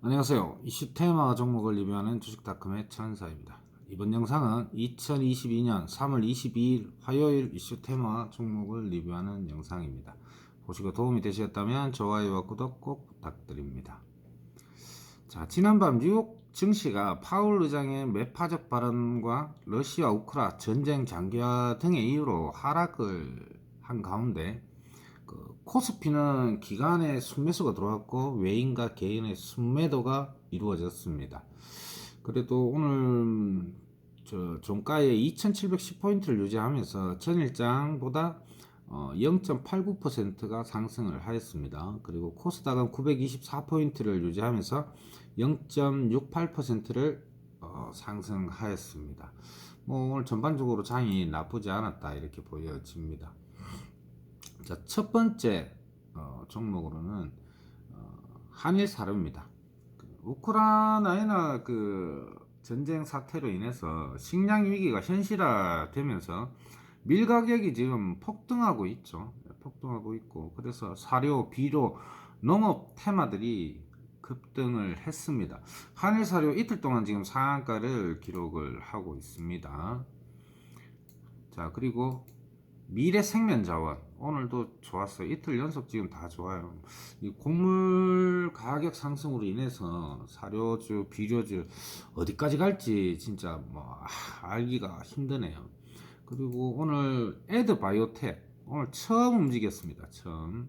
안녕하세요. 이슈 테마 종목을 리뷰하는 주식닷컴의 천사입니다. 이번 영상은 2022년 3월 22일 화요일 이슈 테마 종목을 리뷰하는 영상입니다. 보시고 도움이 되셨다면 좋아요와 구독 꼭 부탁드립니다. 자, 지난밤 뉴욕 증시가 파울 의장의 매파적 발언과 러시아 우크라 전쟁 장기화 등의 이유로 하락을 한 가운데 그 코스피는 기간의 순매수가 들어왔고 외인과 개인의 순매도가 이루어졌습니다. 그래도 오늘 저 종가의 2,710포인트를 유지하면서 전일장보다 어 0.89%가 상승을 하였습니다. 그리고 코스닥은 924포인트를 유지하면서 0.68%를 어 상승하였습니다. 뭐 오늘 전반적으로 장이 나쁘지 않았다 이렇게 보여집니다. 자, 첫 번째 어, 종목으로는 어, 한일 사료입니다. 그 우크라이나 그 전쟁 사태로 인해서 식량 위기가 현실화되면서 밀 가격이 지금 폭등하고 있죠. 폭등하고 있고 그래서 사료, 비료, 농업 테마들이 급등을 했습니다. 한일 사료 이틀 동안 지금 상한가를 기록을 하고 있습니다. 자 그리고 미래 생명 자원 오늘도 좋았어요. 이틀 연속 지금 다 좋아요. 이 곡물 가격 상승으로 인해서 사료주, 비료주 어디까지 갈지 진짜 뭐 아, 알기가 힘드네요. 그리고 오늘 에드 바이오텍 오늘 처음 움직였습니다. 처음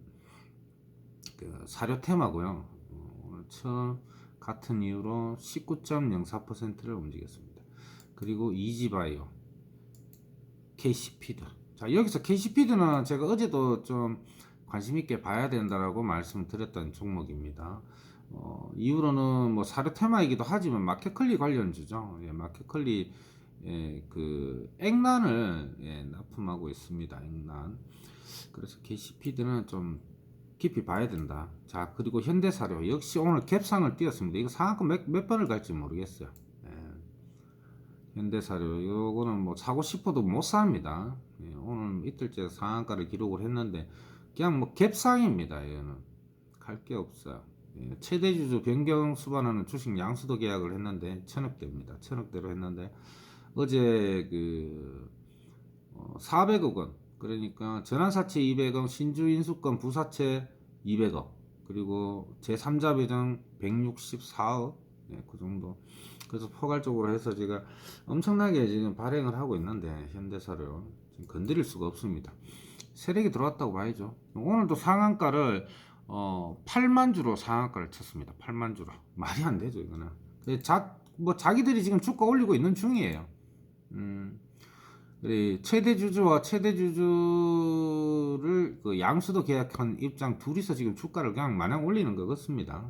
그 사료 테마고요. 어, 오늘 처음 같은 이유로 19.04%를 움직였습니다. 그리고 이지바이오, KC피드 자 여기서 KC피드는 제가 어제도 좀 관심 있게 봐야 된다라고 말씀드렸던 종목입니다. 어, 이후로는 뭐 사료 테마이기도 하지만 마켓컬리 관련주죠. 예, 마켓컬리 예, 그 액난을 예, 납품하고 있습니다. 액난. 그래서 KC피드는 좀 깊이 봐야 된다. 자 그리고 현대사료 역시 오늘 갭상을 띄었습니다. 이거 상한가 몇, 몇 번을 갈지 모르겠어요. 예. 현대사료 요거는 뭐 사고 싶어도 못 삽니다. 예, 오늘 이틀째 상한가를 기록을 했는데 그냥 뭐 갭상입니다. 얘는 갈 게 없어요. 예, 최대 주주 변경 수반하는 주식 양수도 계약을 했는데 천억대입니다. 천억대로 했는데 어제 그 어, 400억 원 그러니까 전환사채 200억, 신주 인수권 부사채 200억 그리고 제3자 배정 164억 예, 그 정도 그래서 포괄적으로 해서 제가 엄청나게 지금 발행을 하고 있는데 현대사를 건드릴 수가 없습니다. 세력이 들어왔다고 봐야죠. 오늘도 상한가를 어 8만 주로 상한가를 쳤습니다. 8만 주로 말이 안 되죠 이거는. 자, 뭐 자기들이 지금 주가 올리고 있는 중이에요. 음, 최대 주주와 최대 주주를 그 양수도 계약한 입장 둘이서 지금 주가를 그냥 마냥 올리는 것 같습니다.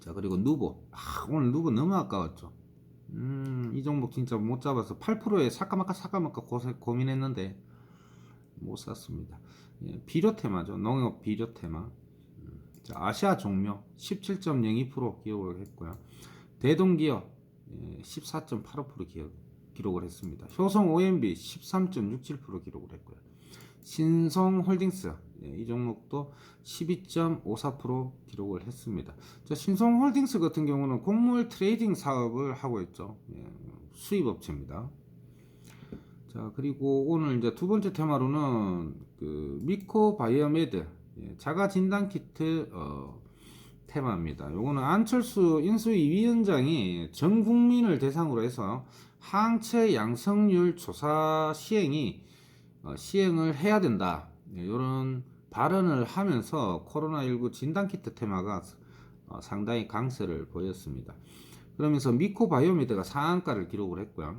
자 그리고 누보 아, 오늘 누보 너무 아까웠죠. 음, 이 종목 진짜 못 잡아서 8%에 사까마까 사까마까 고민했는데 못 샀습니다. 예, 비료 테마죠. 농업 비료 테마. 음, 자, 아시아 종묘 17.02% 기록을 했고요. 대동기업 예, 14.85% 기록, 기록을 했습니다. 효성 OMB 13.67% 기록을 했고요. 신성홀딩스 예, 이 종목도 12.54% 기록을 했습니다. 자, 신성홀딩스 같은 경우는 곡물 트레이딩 사업을 하고 있죠. 예, 수입 업체입니다. 자 그리고 오늘 이제 두 번째 테마로는 그 미코 바이오메드 예, 자가 진단 키트 어, 테마입니다. 요거는 안철수 인수위 위원장이 전 국민을 대상으로 해서 항체 양성률 조사 시행이 어, 시행을 해야 된다. 이런 발언을 하면서 코로나19 진단키트 테마가 어, 상당히 강세를 보였습니다. 그러면서 미코바이오미드가 상한가를 기록을 했고요.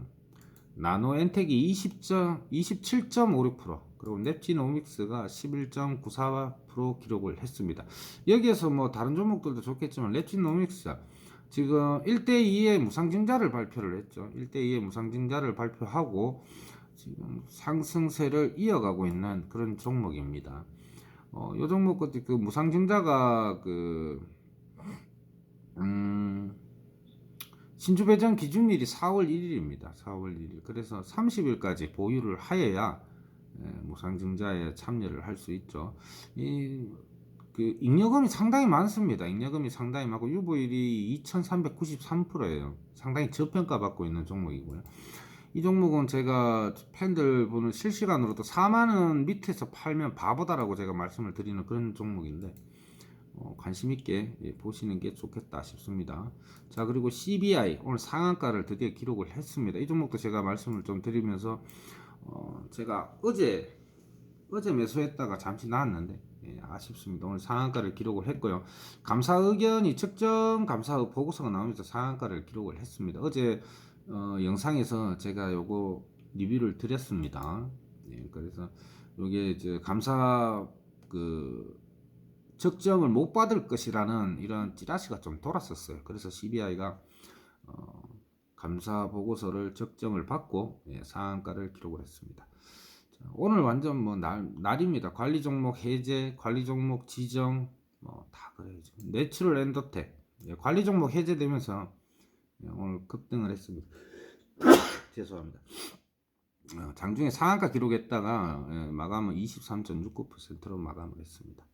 나노엔텍이 27.56% 그리고 넵지노믹스가 11.94% 기록을 했습니다. 여기에서 뭐 다른 종목들도 좋겠지만 렙지노믹스 지금 1대2의 무상증자를 발표를 했죠. 1대2의 무상증자를 발표하고 지금 상승세를 이어가고 있는 그런 종목입니다. 어, 요 종목 같은 그 무상증자가 그, 음, 신주 배정 기준일이 4월 1일입니다. 4월 1일. 그래서 30일까지 보유를 하여야 예, 무상증자에 참여를 할 수 있죠. 이, 그 잉여금이 상당히 많습니다. 잉여금이 상당히 많고 유보율이 2,393%예요. 상당히 저평가 받고 있는 종목이고요. 이 종목은 제가 팬들 분은 실시간으로도 4만 원 밑에서 팔면 바보다라고 제가 말씀을 드리는 그런 종목인데 어, 관심 있게 예, 보시는 게 좋겠다 싶습니다. 자 그리고 CBI 오늘 상한가를 드디어 기록을 했습니다. 이 종목도 제가 말씀을 좀 드리면서 어, 제가 어제 어제 매수했다가 잠시 나왔는데 예, 아쉽습니다. 오늘 상한가를 기록을 했고요. 감사 의견이 측정 감사 보고서가 나오면서 상한가를 기록을 했습니다. 어제 어, 영상에서 제가 요거 리뷰를 드렸습니다. 예, 그래서 요게 이제 감사 그 적정을 못 받을 것이라는 이런 찌라시가 좀 돌았었어요. 그래서 CBI가 어, 감사 보고서를 적정을 받고 예, 상한가를 기록을 했습니다. 자, 오늘 완전 뭐 날, 날입니다. 관리 종목 해제, 관리 종목 지정 뭐 다 그래야죠. 내추럴 엔더텍 예, 관리 종목 해제되면서 예, 오늘 급등을 했습니다. 죄송합니다. 어, 장중에 상한가 기록했다가 예, 마감은 23.69%로 마감을 했습니다.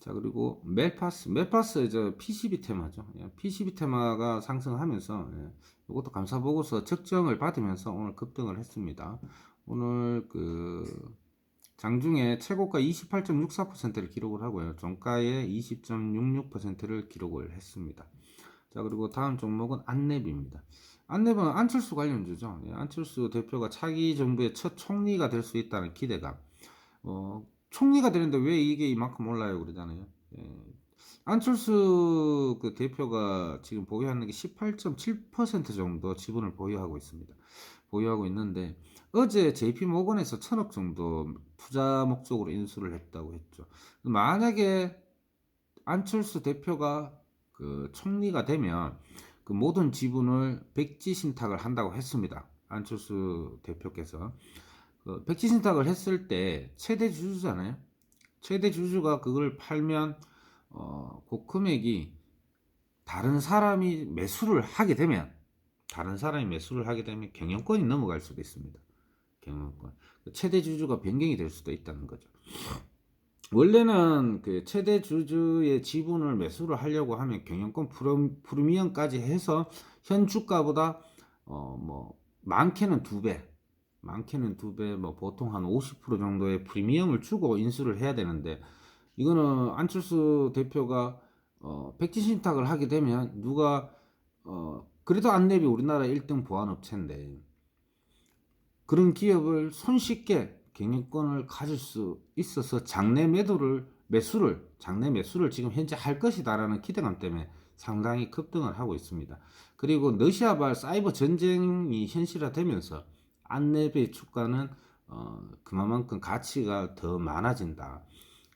자 그리고 멜파스 멜파스 저 PCB 테마죠. 예, PCB 테마가 상승하면서 예, 이것도 감사 보고서 적정을 받으면서 오늘 급등을 했습니다. 오늘 그 장중에 최고가 28.64%를 기록을 하고요. 종가에 20.66%를 기록을 했습니다. 자 그리고 다음 종목은 안랩입니다. 안랩은 안철수 관련주죠. 예, 안철수 대표가 차기 정부의 첫 총리가 될 수 있다는 기대감. 어, 총리가 되는데 왜 이게 이만큼 올라요 그러잖아요. 예. 안철수 그 대표가 지금 보유하는 게 18.7% 정도 지분을 보유하고 있습니다. 보유하고 있는데 어제 JP 모건에서 천억 정도 투자 목적으로 인수를 했다고 했죠. 만약에 안철수 대표가 그 총리가 되면 그 모든 지분을 백지 신탁을 한다고 했습니다. 안철수 대표께서 그 백지 신탁을 했을 때 최대 주주잖아요. 최대 주주가 그걸 팔면 어, 그 금액이 다른 사람이 매수를 하게 되면 다른 사람이 매수를 하게 되면 경영권이 넘어갈 수도 있습니다. 경영권 최대 주주가 변경이 될 수도 있다는 거죠. 원래는 그 최대 주주의 지분을 매수를 하려고 하면 경영권 프리미엄까지 해서 현 주가보다 어 뭐 많게는 두 배, 많게는 두 배, 뭐 보통 한 50% 정도의 프리미엄을 주고 인수를 해야 되는데 이거는 안철수 대표가 어 백지 신탁을 하게 되면 누가 어 그래도 안랩이 우리나라 1등 보안업체인데 그런 기업을 손쉽게 경영권을 가질 수 있어서 장내 매도를 매수를 장내 매수를 지금 현재 할 것이다라는 기대감 때문에 상당히 급등을 하고 있습니다. 그리고 러시아발 사이버 전쟁이 현실화되면서 안랩의 주가는 어, 그만큼 가치가 더 많아진다.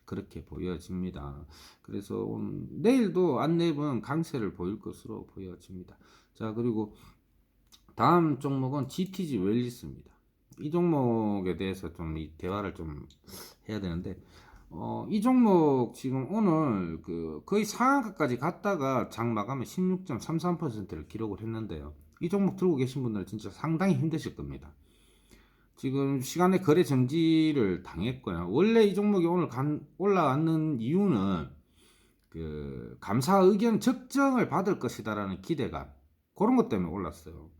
그렇게 보여집니다. 그래서 오늘, 내일도 안랩은 강세를 보일 것으로 보여집니다. 자 그리고 다음 종목은 GTG 웰리스입니다. 이 종목에 대해서 좀 이 대화를 좀 해야 되는데 어, 이 종목 지금 오늘 그 거의 상한가까지 갔다가 장 마감에 16.33%를 기록을 했는데요. 이 종목 들고 계신 분들은 진짜 상당히 힘드실 겁니다. 지금 시간에 거래 정지를 당했고요. 원래 이 종목이 오늘 간, 올라왔는 이유는 그 감사 의견 적정을 받을 것이다라는 기대감 그런 것 때문에 올랐어요.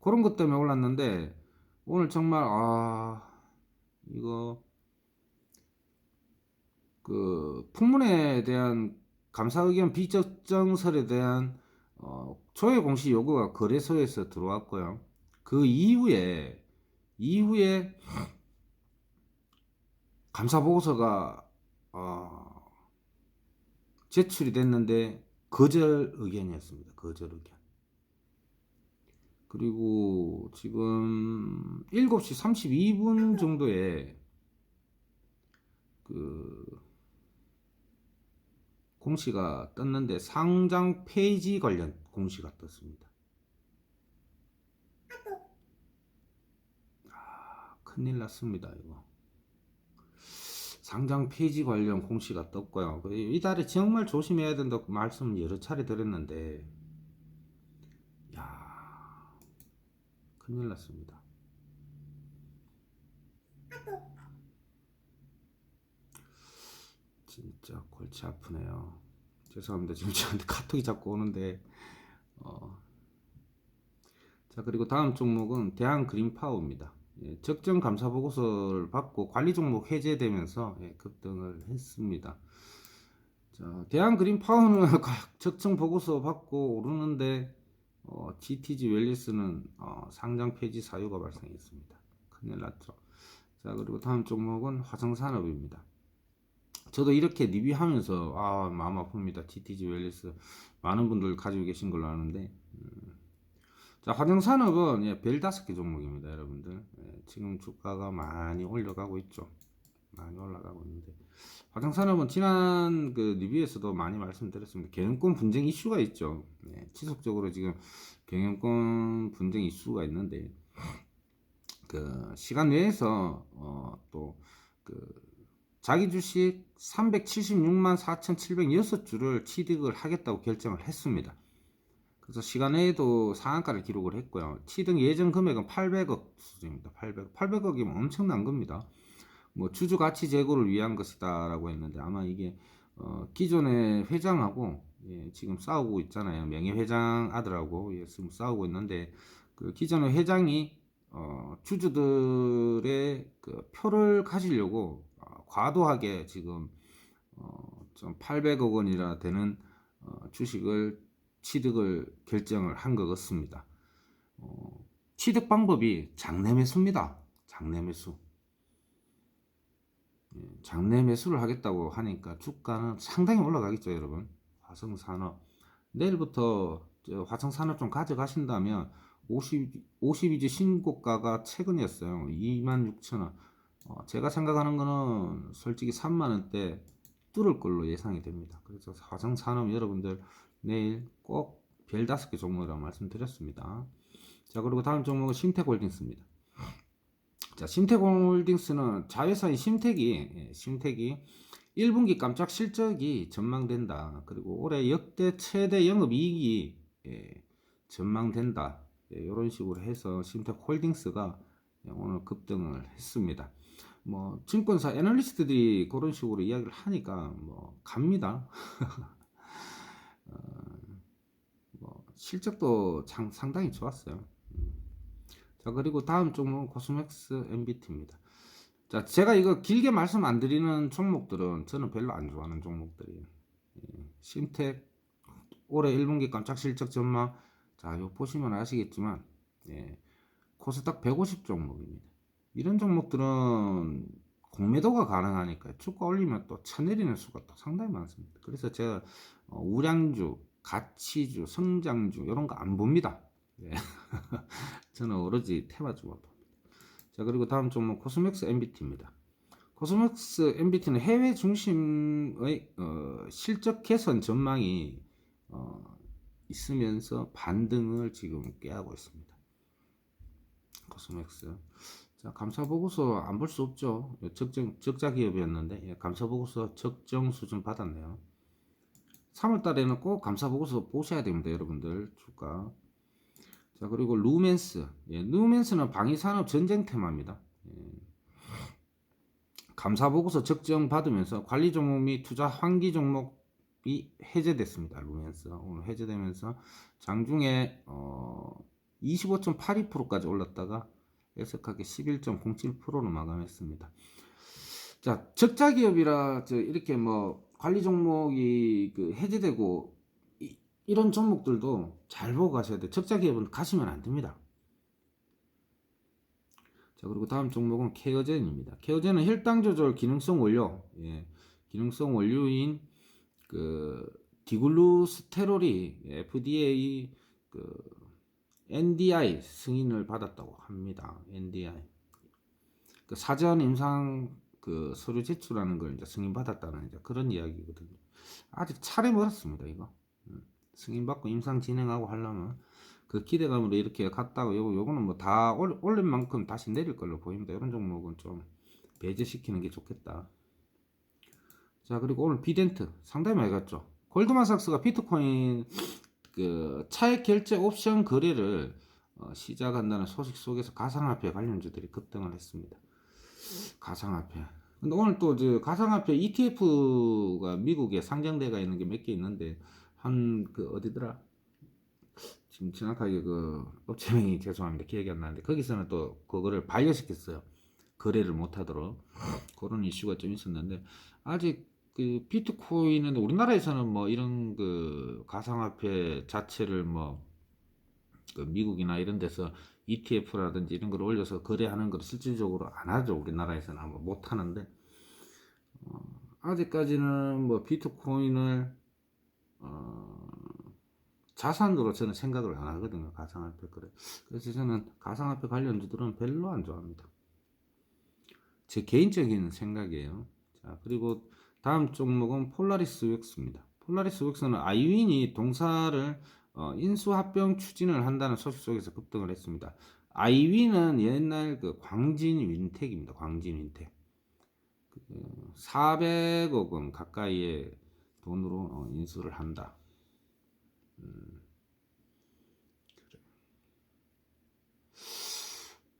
그런 것 때문에 올랐는데 오늘 정말 아 이거 그 풍문에 대한 감사 의견 비적정설에 대한 어, 조회 공시 요구가 거래소에서 들어왔고요. 그 이후에 이후에 감사 보고서가 어, 제출이 됐는데 거절 의견이었습니다. 거절 의견. 그리고 지금 7시 32분 정도에 그 공시가 떴는데 상장 페이지 관련 공시가 떴습니다. 아, 큰일 났습니다, 이거. 상장 페이지 관련 공시가 떴고요. 이달에 정말 조심해야 된다고 말씀 여러 차례 드렸는데 큰일 났습니다. 진짜 골치 아프네요. 죄송합니다. 지금 저한테 카톡이 자꾸 오는데 어. 자 그리고 다음 종목은 대한 그린파워입니다. 예, 적정 감사 보고서를 받고 관리 종목 해제되면서 예, 급등을 했습니다. 자 대한 그린파워는 적정 보고서 받고 오르는데 어, GTG 웰리스는 어, 상장 폐지 사유가 발생했습니다. 큰일 났죠. 자 그리고 다음 종목은 화성산업입니다. 저도 이렇게 리뷰하면서 아 마음 아픕니다. GTG 웰리스 많은 분들 가지고 계신 걸로 아는데 음. 자 화성산업은 예, 별 다섯 개 종목입니다, 여러분들. 예, 지금 주가가 많이 올라가고 있죠. 많이 올라가고 있는데 화성산업은 지난 그 리뷰에서도 많이 말씀드렸습니다. 경영권 분쟁 이슈가 있죠. 예, 지속적으로 지금 경영권 분쟁 이슈가 있는데 그 시간 내에서 어, 또그 자기 주식 376만 4,706주를 취득을 하겠다고 결정을 했습니다. 그래서 시간에도 상한가를 기록을 했고요. 취득 예정 금액은 800억 수준입니다. 800, 800억이면 엄청난 겁니다. 뭐 주주 가치 제고를 위한 것이다라고 했는데 아마 이게 어, 기존의 회장하고 예, 지금 싸우고 있잖아요. 명예 회장 아들하고 예, 지금 싸우고 있는데 그 기존의 회장이 어, 주주들의 그 표를 가지려고 어, 과도하게 지금 어, 좀 800억 원이나 되는 어, 주식을 취득을 결정을 한 것 같습니다. 어, 취득 방법이 장내 매수입니다. 장내 매수. 예, 장내 매수를 하겠다고 하니까 주가는 상당히 올라가겠죠, 여러분. 화성산업. 내일부터 화성산업 좀 가져가신다면 50, 52주 신고가가 최근이었어요. 26,000원. 어, 제가 생각하는 거는 솔직히 3만원대 뚫을 걸로 예상이 됩니다. 그래서 화성산업 여러분들 내일 꼭 별 다섯 개 종목이라고 말씀드렸습니다. 자, 그리고 다음 종목은 심택홀딩스입니다. 자, 심택홀딩스는 자회사인 심택이, 예, 심택이 1분기 깜짝 실적이 전망된다. 그리고 올해 역대 최대 영업이익이 예, 전망된다. 예, 이런 식으로 해서 심택홀딩스가 오늘 급등을 했습니다. 뭐 증권사 애널리스트들이 그런 식으로 이야기를 하니까 뭐 갑니다. 어, 뭐 실적도 장, 상당히 좋았어요. 음. 자 그리고 다음 종목은 코스맥스 MBT입니다. 자 제가 이거 길게 말씀 안 드리는 종목들은 저는 별로 안 좋아하는 종목들이에요. 예, 심택 올해 1분기 깜짝 실적 전망 자 이거 보시면 아시겠지만 예, 코스닥 150 종목입니다. 이런 종목들은 공매도가 가능하니까 주가 올리면 또 쳐내리는 수가 또 상당히 많습니다. 그래서 제가 어, 우량주, 가치주, 성장주 이런 거 안 봅니다. 네. 저는 오로지 테마주만 봅니다. 자 그리고 다음 종목 코스맥스 MBT입니다. 코스맥스 MBT는 해외 중심의 어, 실적 개선 전망이 어, 있으면서 반등을 지금 깨하고 있습니다. 코스맥스. 자, 감사 보고서 안 볼 수 없죠. 적정 적자 기업이었는데 예, 감사 보고서 적정 수준 받았네요. 3월 달에는 꼭 감사 보고서 보셔야 됩니다, 여러분들. 주가. 자, 그리고 루멘스. 예, 루멘스는 방위 산업 전쟁 테마입니다. 예. 감사 보고서 적정 받으면서 관리 종목 및 투자 환기 종목이 해제됐습니다. 루멘스. 오늘 해제되면서 장중에 어 25.82%까지 올랐다가 예석하게 11.07%로 마감했습니다. 자, 적자 기업이라 저 이렇게 뭐 관리 종목이 그 해제되고 이, 이런 종목들도 잘 보고 가셔야 돼요. 적자 기업은 가시면 안 됩니다. 자, 그리고 다음 종목은 케어젠입니다. 케어젠은 혈당 조절 기능성 원료, 예, 기능성 원료인 그 디글루스테롤이 FDA 그 NDI 승인을 받았다고 합니다. NDI 그 사전 임상 그 서류 제출하는 걸 이제 승인 받았다는 이제 그런 이야기거든요. 아직 차례 멀었습니다 이거 음, 승인 받고 임상 진행하고 하려면 그 기대감으로 이렇게 갔다고 요거 요거는 뭐 다 올린 만큼 다시 내릴 걸로 보입니다. 이런 종목은 좀 배제시키는 게 좋겠다. 자 그리고 오늘 비덴트 상당히 많이 갔죠. 골드만삭스가 비트코인 그 차액 결제 옵션 거래를 어, 시작한다는 소식 속에서 가상화폐 관련주들이 급등을 했습니다. 가상화폐. 근데 오늘 또저 가상화폐 ETF가 미국에 상장돼가 있는 게 몇 개 있는데 한 그 어디더라? 지금 정확하게 그 업체명이 죄송합니다. 기억이 안 나는데 거기서는 또 그거를 반려시켰어요. 거래를 못하도록. 그런 이슈가 좀 있었는데 아직 그 비트코인은 우리나라에서는 뭐 이런 그 가상화폐 자체를 뭐 그 미국이나 이런 데서 ETF라든지 이런 걸 올려서 거래하는 걸 실질적으로 안 하죠. 우리나라에서는 아마 못 하는데. 어, 아직까지는 뭐 비트코인을 어, 자산으로 저는 생각을 안 하거든요 가상화폐 거래 그래서 저는 가상화폐 관련주들은 별로 안 좋아합니다 제 개인적인 생각이에요 자 그리고 다음 종목은 폴라리스 웩스입니다 폴라리스 웩스는 아이윈이 동사를 어, 인수합병 추진을 한다는 소식 속에서 급등을 했습니다. 아이윈은 옛날 그 광진 윈텍입니다. 광진 윈텍. 그 400억 원 가까이의 돈으로 어, 인수를 한다. 음, 그래.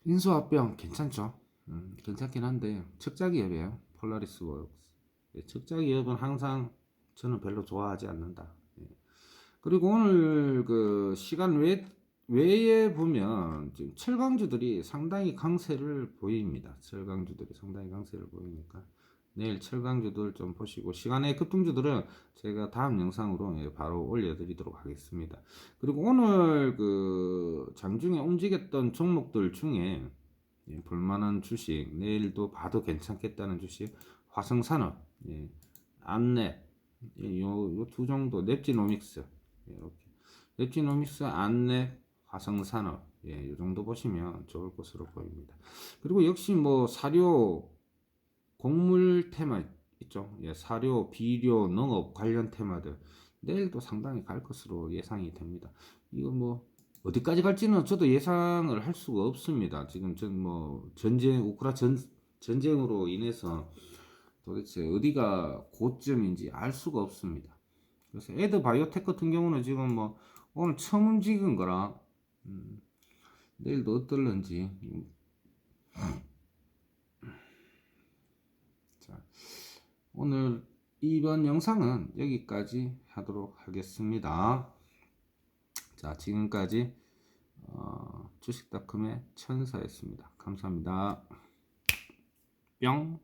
인수합병 괜찮죠? 음, 괜찮긴 한데 적자기업이에요. 폴라리스 웍스. 예, 적자기업은 항상 저는 별로 좋아하지 않는다. 예. 그리고 오늘 그 시간 외, 외에 보면 지금 철강주들이 상당히 강세를 보입니다. 철강주들이 상당히 강세를 보이니까 내일 철강주들 좀 보시고 시간의 급등주들은 제가 다음 영상으로 예, 바로 올려드리도록 하겠습니다. 그리고 오늘 그 장중에 움직였던 종목들 중에 예, 볼만한 주식 내일도 봐도 괜찮겠다는 주식 화성산업, 예, 안랩 예, 요두 정도 넵지노믹스 이렇게 넵지노믹스 안랩 화성산업 예, 이 정도 보시면 좋을 것으로 보입니다. 그리고 역시 뭐 사료 곡물 테마 있죠. 예, 사료, 비료, 농업 관련 테마들 내일도 상당히 갈 것으로 예상이 됩니다. 이거 뭐 어디까지 갈지는 저도 예상을 할 수가 없습니다. 지금 전 뭐 전쟁 우크라 전 전쟁으로 인해서 도대체 어디가 고점인지 알 수가 없습니다. 그래서 에드 바이오텍 같은 경우는 지금 뭐 오늘 처음 움직인 거라 음, 내일도 어떨런지 음. 오늘 이번 영상은 여기까지 하도록 하겠습니다. 자 지금까지 어, 주식닷컴의 천사였습니다. 감사합니다. 뿅